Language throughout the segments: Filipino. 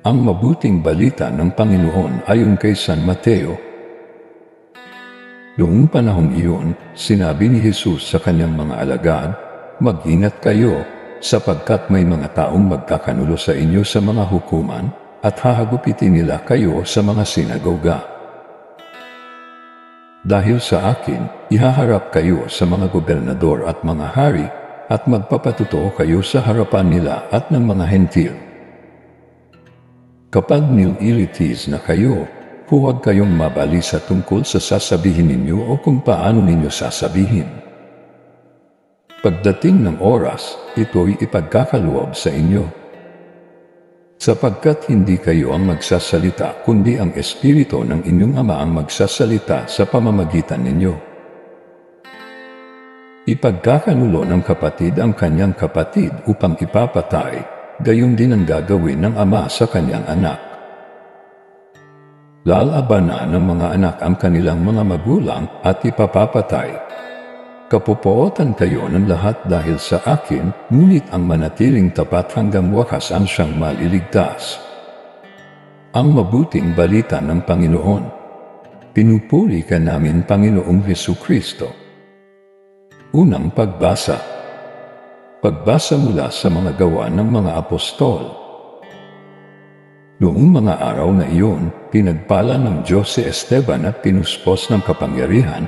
Ang mabuting balita ng Panginoon ayon kay San Mateo. Noong panahong iyon, sinabi ni Jesus sa kanyang mga alagad, Mag-ingat kayo, sapagkat may mga taong magkakanulo sa inyo sa mga hukuman, at hahagupitin nila kayo sa mga sinagoga. Dahil sa akin, ihaharap kayo sa mga gobernador at mga hari, at magpapatuto kayo sa harapan nila at ng mga hentil. Kapag nililitis na kayo, huwag kayong mabalisa tungkol sa sasabihin ninyo o kung paano ninyo sasabihin. Pagdating ng oras, ito'y ipagkakaloob sa inyo. Sapagkat hindi kayo ang magsasalita, kundi ang Espiritu ng inyong Ama ang magsasalita sa pamamagitan ninyo. Ipagkakanulo ng kapatid ang kanyang kapatid upang ipapatay, gayon din ang gagawin ng ama sa kanyang anak. Lalabanan ng mga anak ang kanilang mga magulang at ipapapatay. Kapupootan kayo ng lahat dahil sa akin, ngunit ang manatiling tapat hanggang wakas ang siyang maliligtas. Ang mabuting balita ng Panginoon. Pinupuri ka namin, Panginoong Heso Kristo. Unang pagbasa. Pagbasa mula sa mga gawa ng mga apostol. Noong mga araw na iyon, pinagpala ng Diyos si Esteban at pinuspos ng kapangyarihan,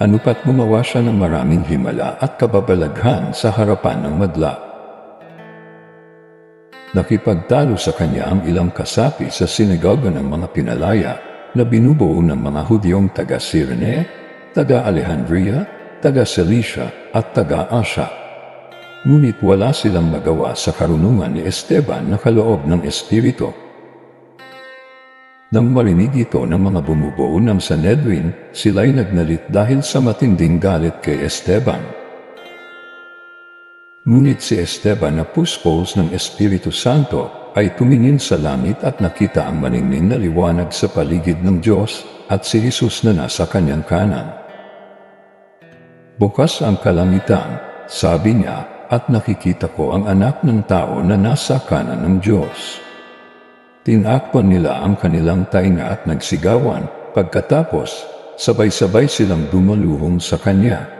anupat gumawa siya ng maraming himala at kababalaghan sa harapan ng madla. Nakipagtalo sa kanya ang ilang kasapi sa sinagoga ng mga pinalaya na binubuo ng mga Hudyong taga Sirene, taga Alejandria, taga Cilicia at taga Asya. Ngunit wala silang magawa sa karunungan ni Esteban na kaloob ng Espiritu. Nang marinig ito ng mga bumubuo ng Sanhedrin, sila'y nagnalit dahil sa matinding galit kay Esteban. Ngunit si Esteban na puspos ng Espiritu Santo ay tumingin sa langit at nakita ang maningning na liwanag sa paligid ng Diyos at si Jesus na nasa kanyang kanan. Bukas ang kalangitan, sabi niya, at nakikita ko ang anak ng tao na nasa kanan ng Diyos. Tinakpan nila ang kanilang tainga at nagsigawan, pagkatapos sabay-sabay silang dumaluhong sa kanya.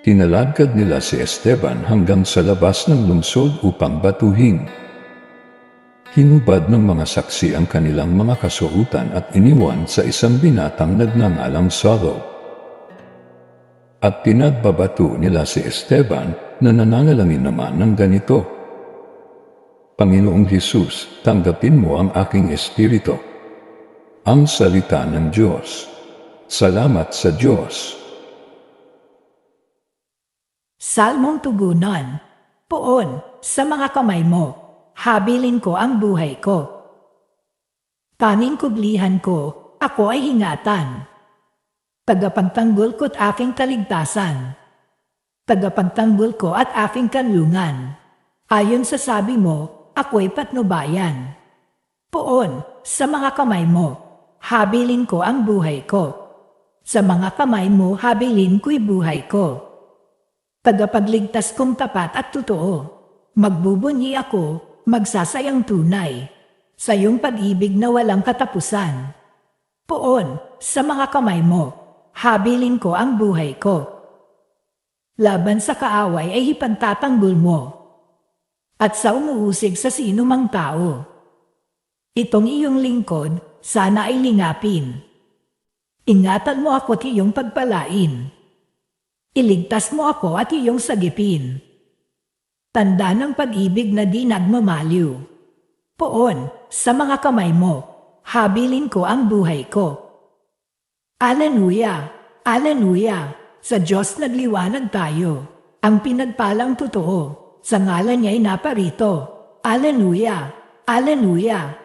Tinalagad nila si Esteban hanggang sa labas ng lungsod upang batuhin. Hinubad ng mga saksi ang kanilang mga kasuutan at iniwan sa isang binatang nagnangalang Solo at pinagbabato nila si Esteban na nananalangin naman ng ganito. Panginoong Hesus, tanggapin mo ang aking espiritu. Ang salita ng Diyos. Salamat sa Diyos. Salmong tugunan, Poon, sa mga kamay mo, habilin ko ang buhay ko. Tanging kublihan ko, ako ay hingatan tagapagtanggol ko't aking kaligtasan. Tagapagtanggol ko at aking kanlungan. Ayon sa sabi mo, ako'y patnubayan. Poon, sa mga kamay mo, habilin ko ang buhay ko. Sa mga kamay mo, habilin ko'y buhay ko. Tagapagligtas kong tapat at totoo. Magbubunyi ako, magsasayang tunay. Sa iyong pag-ibig na walang katapusan. Poon, sa mga kamay mo, habilin ko ang buhay ko. Laban sa kaaway ay ipagtatanggol mo. At sa umuusig sa sino mang tao. Itong iyong lingkod, sana ay lingapin. Ingatan mo ako at iyong pagpalain. Iligtas mo ako at iyong sagipin. Tanda ng pag-ibig na di nagmamaliw. Poon, sa mga kamay mo, habilin ko ang buhay ko. Aleluya! Aleluya! Sa Diyos nagliwanag tayo. Ang pinagpalang totoo. Sa ngalan niya'y naparito. Aleluya! Aleluya!